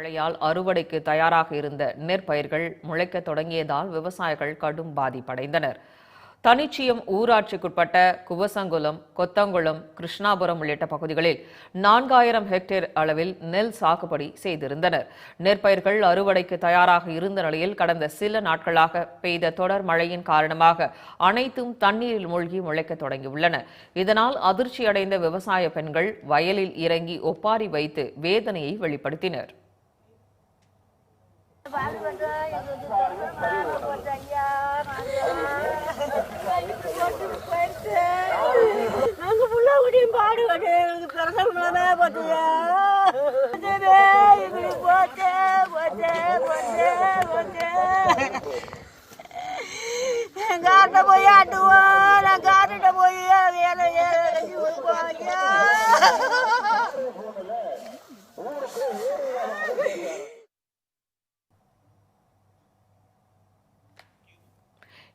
மழையால் அறுவடைக்கு தயாராக இருந்த நெற்பயிர்கள் முளைக்க தொடங்கியதால் விவசாயிகள் கடும் பாதிப்படைந்தனர். தனிச்சியம் ஊராட்சிக்குட்பட்ட குவசங்குளம் கொத்தங்குளம் கிருஷ்ணாபுரம் உள்ளிட்ட பகுதிகளில் நான்காயிரம் ஹெக்டேர் அளவில் நெல் சாகுபடி செய்திருந்தனர். நெற்பயிர்கள் அறுவடைக்கு தயாராக இருந்த நிலையில் கடந்த சில நாட்களாக பெய்த தொடர் மழையின் காரணமாக அனைத்தும் தண்ணீரில் மூழ்கி முளைக்க தொடங்கியுள்ளன. இதனால் அதிர்ச்சியடைந்த விவசாய பெண்கள் வயலில் இறங்கி ஒப்பாரி வைத்து வேதனையை வெளிப்படுத்தினர். நாங்க புள்ள குடியும் பாடுபட்டு எங்களுக்கு பிரசவமே போச்சுயா இப்படி போச்சே போச்சே போச்சே போச்சே எங்க ஆட்ட போய் ஆட்டுவோம் நான் காட்டுட்ட போய் வேலை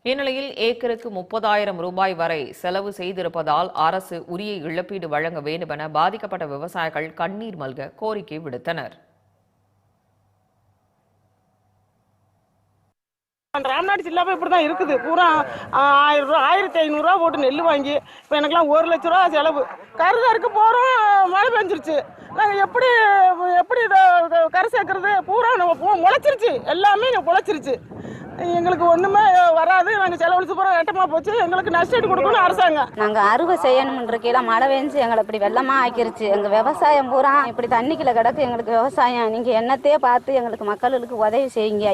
இந்நிலையில் ஏக்கருக்கு முப்பதாயிரம் ரூபாய் வரை செலவு செய்திருப்பதால் அரசு உரிய இழப்பீடு வழங்க வேண்டுமென பாதிக்கப்பட்ட விவசாயிகள் கண்ணீர் மல்க கோரிக்கை விடுத்தனர். ராம்நாடு ஜில்லாவே இப்படி தான் இருக்குது. பூரா ஆயிரம் ரூபா ஆயிரத்தி ஐநூறுரூவா போட்டு நெல் வாங்கி இப்போ எனக்குலாம் ஒரு லட்ச ரூபா செலவு. கருதருக்கு போகிறோம் மழை பெஞ்சிருச்சு. நாங்கள் எப்படி எப்படி இதை இதை கரை சேர்க்கறது? பூரா நம்ம முளைச்சிருச்சு. எல்லாமே இங்கே முளைச்சிருச்சு. எங்களுக்கு ஒன்றுமே வராது. நாங்கள் செலவழிச்சு பூரா நட்டமாக போச்சு. எங்களுக்கு நஷ்டம் கொடுக்கணும் அரசாங்கம். நாங்க அறுவை செய்யணும்ன்றக்கையில மழை பெஞ்சு எங்களை இப்படி வெள்ளமா ஆக்கிருச்சு. எங்க விவசாயம் பூரா இப்படி தண்ணிக்குள்ள கிடக்கு. எங்களுக்கு விவசாயம். நீங்க என்னத்தையே பார்த்து எங்களுக்கு மக்களுக்கு உதவி செய்யுங்க.